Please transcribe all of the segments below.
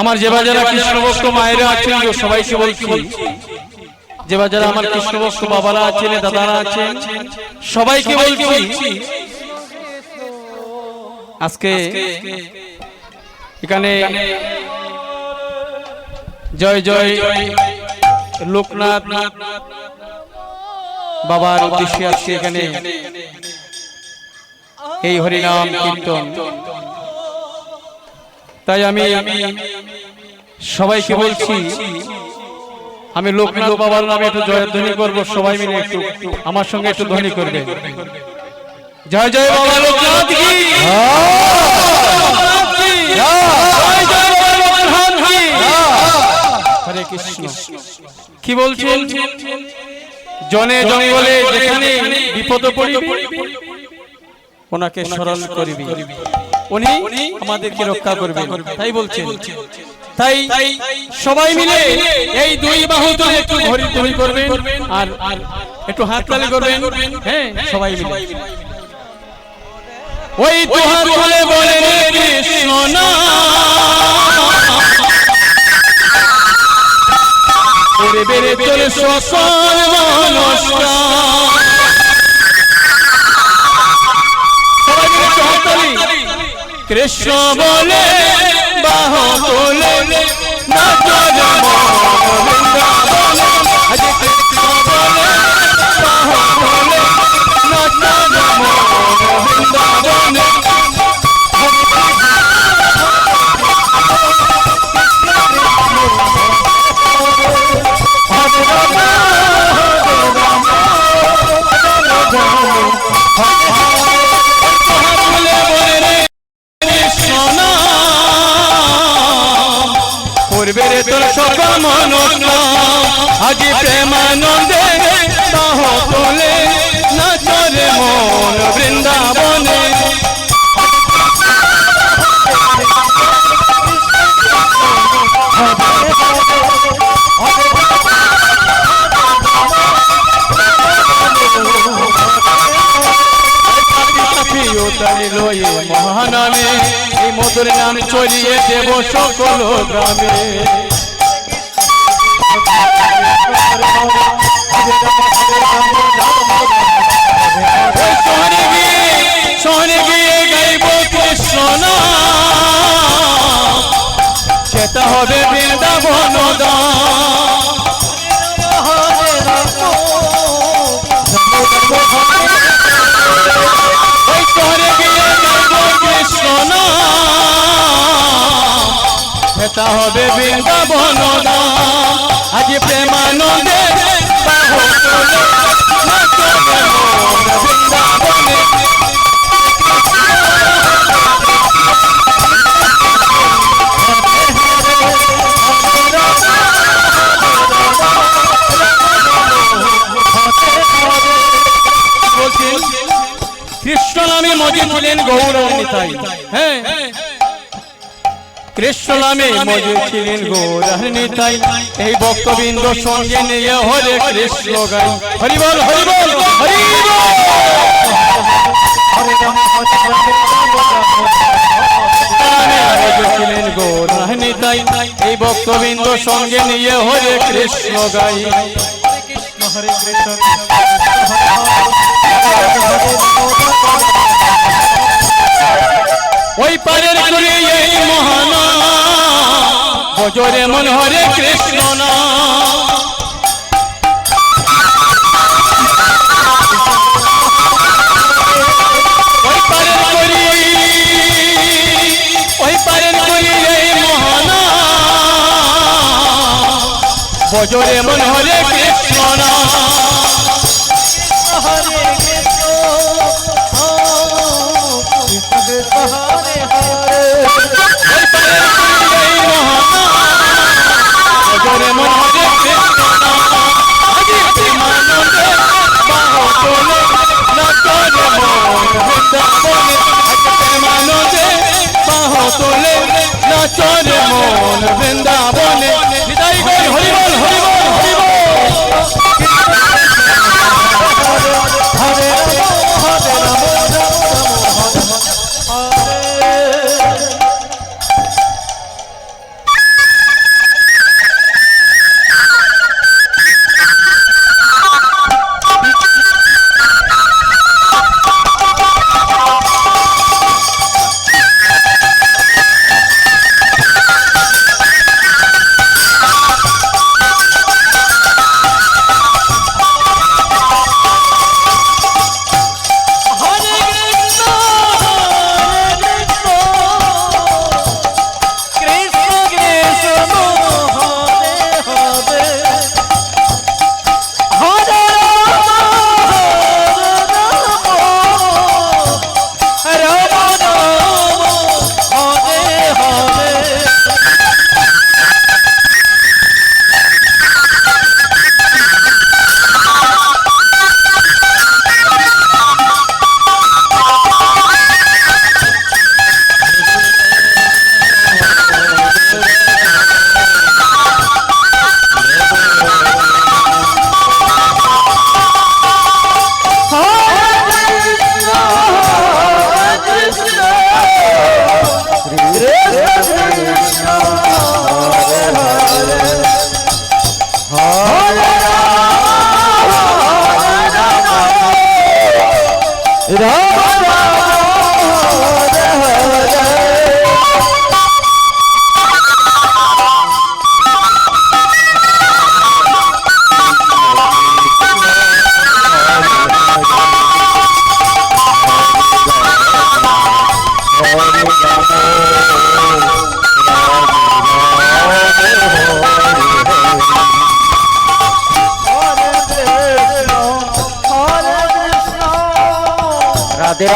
আমার যে বাজারা কৃষ্ণ ভক্ত মায়েরা আছেন সবাইকে বলছি, যে বাজারা আমার কৃষ্ণ ভক্ত বাবারা আছেন, দাদারা আছেন, সবাইকে বলছি, আজকে এখানে জয় জয় লোকনাথ বাবার উদ্দেশ্যে আজকে এখানে এই হরিনাম কীর্তন। তাই আমি সবাইকে বলছি আমি লোকনাথ বাবার নামে একটু জয়ধ্বনি করব সবাই মিলে একটু আমার সঙ্গে একটু ধ্বনি করবে জয় জয় বাবা লোকনাথ কি জয় জয় কি হরে কৃষ্ণ কি বলছেন জনে জঙ্গলে যেখানে বিপদ পড়িবে ওনাকে স্মরণ করিবি উনি আমাদেরকে রক্ষা করবেন। তাই বলছেন। তাই সবাই মিলে এই দুই বাহু তুলে একটু ঘড়ি ধরি করবেন আর একটু হাত তালি করবেন। হ্যাঁ সবাই মিলে। ওই তুলে বলে রে কৃষ্ণ না ওরে বেড়ে চলে সকল মনস্কার কৃষ্ণ বলে বাহ বলে নাচ মহানামে এই মধুর নাম চলিয়ে দেব সকল গ্রামে কৃষ্ণ নাম। হবে বৃন্দাবন ওই যেতে হবে বৃন্দাবন আজ প্রেমানন্দে মন কৃষ্ণ নামে মজে ছিলেন গৌরান্বিতাই হ্যাঁ? কৃষ্ণ নামে মজে ছিলেন গৌরান্বিতাই এই ভক্তবৃন্দ সঙ্গে নিয়ে হরে কৃষ্ণ গাই হরি বল হরি বল হরি ছিলেন গৌরান্বিতাই এই ভক্তবৃন্দ সঙ্গে নিয়ে হরে কৃষ্ণ গাই ওই পারের করে এই মহানা। বজরে মন হরে কৃষ্ণ না। বজরে মন হরে কৃষ্ণ তোলে মন তোলে নাচরে মন বৃন্দাবনে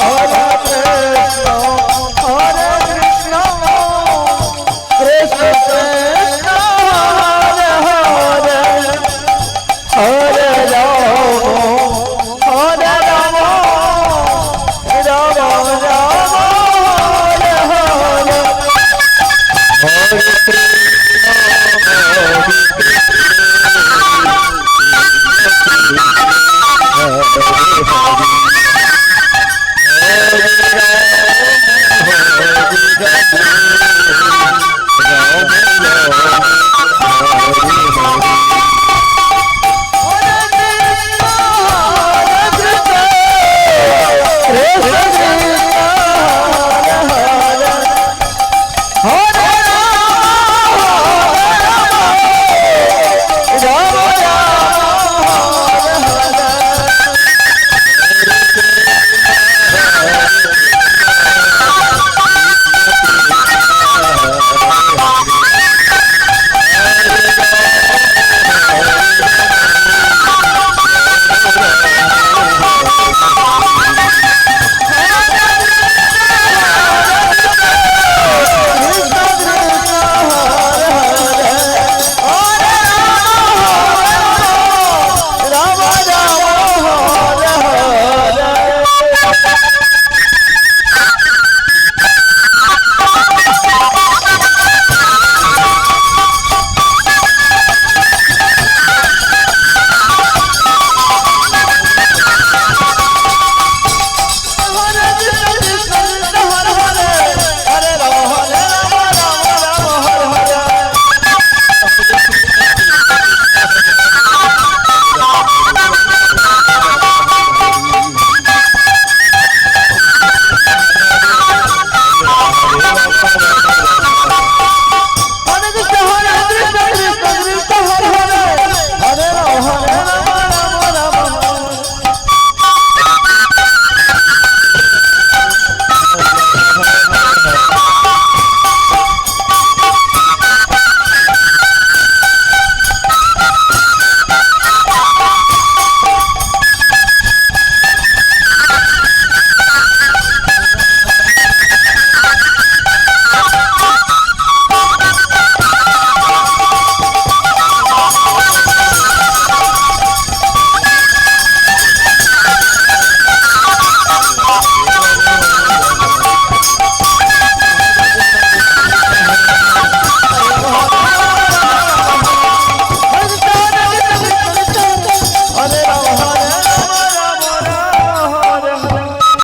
Hare Gracias. Ah,